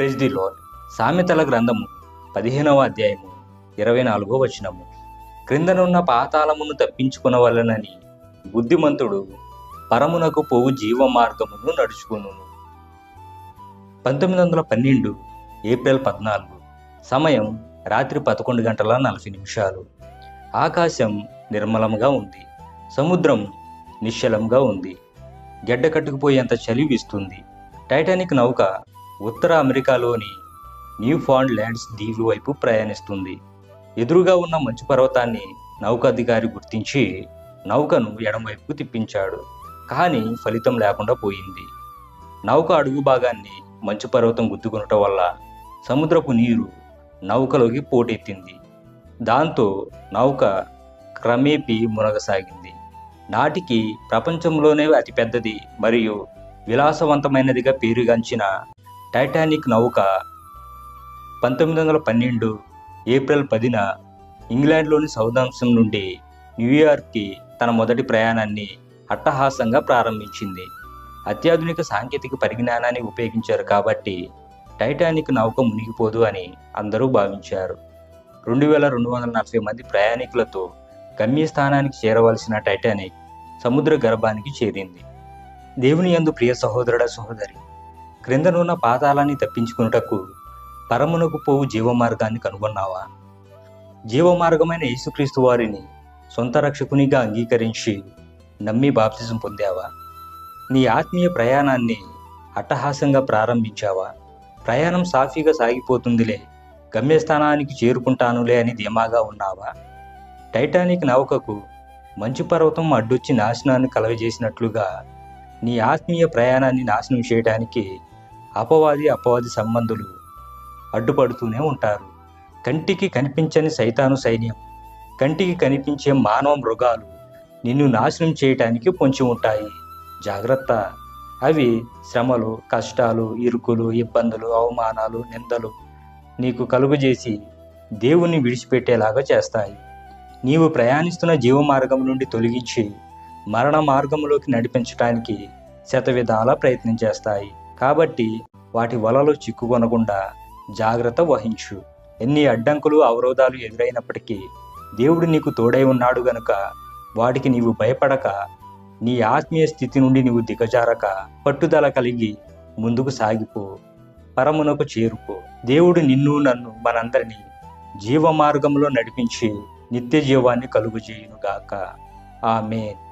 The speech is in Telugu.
ప్రెజ్ ది లార్డ్ సామెతల గ్రంథము పదిహేనవ అధ్యాయము ఇరవై నాలుగో వచనము. క్రిందనున్న పాతాళమును తప్పించుకునవలనని బుద్ధిమంతుడు పరమునకు పోవు జీవ మార్గమును నడుచుకును పంతొమ్మిది వందల పన్నెండు ఏప్రిల్ పద్నాలుగు సమయం రాత్రి పదకొండు గంటల నలభై నిమిషాలు. ఆకాశం నిర్మలంగా ఉంది సముద్రం నిశ్చలంగా ఉంది గెడ్డ కట్టుకుపోయేంత చలి వీస్తుంది. టైటానిక్ నౌక ఉత్తర అమెరికాలోని న్యూ ఫాండ్ ల్యాండ్స్ దీవి వైపు ప్రయాణిస్తుంది. ఎదురుగా ఉన్న మంచు పర్వతాన్ని నౌకాధికారి గుర్తించి నౌకను ఎడమవైపుకు తిప్పించాడు. కానీ ఫలితం లేకుండా పోయింది. నౌక అడుగు భాగాన్ని మంచు పర్వతం గుద్దుకునటం వల్ల సముద్రపు నీరు నౌకలోకి పోటెత్తింది. దాంతో నౌక క్రమేపీ మునగసాగింది. నాటికి ప్రపంచంలోనే అతిపెద్దది మరియు విలాసవంతమైనదిగా పేరుగాంచిన టైటానిక్ నౌక పంతొమ్మిది వందల పన్నెండు ఏప్రిల్ పదిన ఇంగ్లాండ్లోని సౌదాంశం నుండి న్యూయార్క్కి తన మొదటి ప్రయాణాన్ని అట్టహాసంగా ప్రారంభించింది. అత్యాధునిక సాంకేతిక పరిజ్ఞానాన్ని ఉపయోగించారు కాబట్టి టైటానిక్ నౌక మునిగిపోదు అని అందరూ భావించారు. రెండు వేల రెండు వందల నలభై మంది ప్రయాణికులతో గమ్యస్థానానికి చేరవలసిన టైటానిక్ సముద్ర గర్భానికి చేరింది. దేవుని యందు ప్రియ సహోదరుడ సహోదరి క్రిందనున్న పాతాళాన్ని తప్పించుకున్నటకు పరమునకు పోవు జీవమార్గాన్ని కనుగొన్నావా? జీవమార్గమైన యేసుక్రీస్తు వారిని సొంత రక్షకునిగా అంగీకరించి నమ్మి బాప్తిజం పొందావా? నీ ఆత్మీయ ప్రయాణాన్ని అట్టహాసంగా ప్రారంభించావా? ప్రయాణం సాఫీగా సాగిపోతుందిలే గమ్యస్థానానికి చేరుకుంటానులే అని ధీమాగా ఉన్నావా? టైటానిక్ నౌకకు మంచు పర్వతం అడ్డొచ్చి నాశనాన్ని కలగజేసినట్లుగా నీ ఆత్మీయ ప్రయాణాన్ని నాశనం చేయడానికి అపవాది అపవాది సంబంధులు అడ్డుపడుతూనే ఉంటారు. కంటికి కనిపించని సైతాను సైన్యం కంటికి కనిపించే మానవ మృగాలు నిన్ను నాశనం చేయటానికి పొంచి ఉంటాయి. జాగ్రత్త. అవి శ్రమలు కష్టాలు ఇరుకులు ఇబ్బందులు అవమానాలు నిందలు నీకు కలుగజేసి దేవుణ్ణి విడిచిపెట్టేలాగా చేస్తాయి. నీవు ప్రయాణిస్తున్న జీవ మార్గం నుండి తొలగించి మరణ మార్గంలోకి నడిపించడానికి శతవిధాల ప్రయత్నం చేస్తాయి. కాబట్టి వాటి వలలో చిక్కుకొనకుండా జాగ్రత్త వహించు. ఎన్ని అడ్డంకులు అవరోధాలు ఎదురైనప్పటికీ దేవుడు నీకు తోడై ఉన్నాడు గనుక వాటికి నీవు భయపడక నీ ఆత్మీయ స్థితి నుండి నీవు దిగజారక పట్టుదల కలిగి ముందుకు సాగిపో పరమునకు చేరుకో. దేవుడు నిన్ను నన్ను మనందరినీ జీవ మార్గంలో నడిపించి నిత్య జీవాన్ని కలుగు చేయునుగాక ఆమెన్.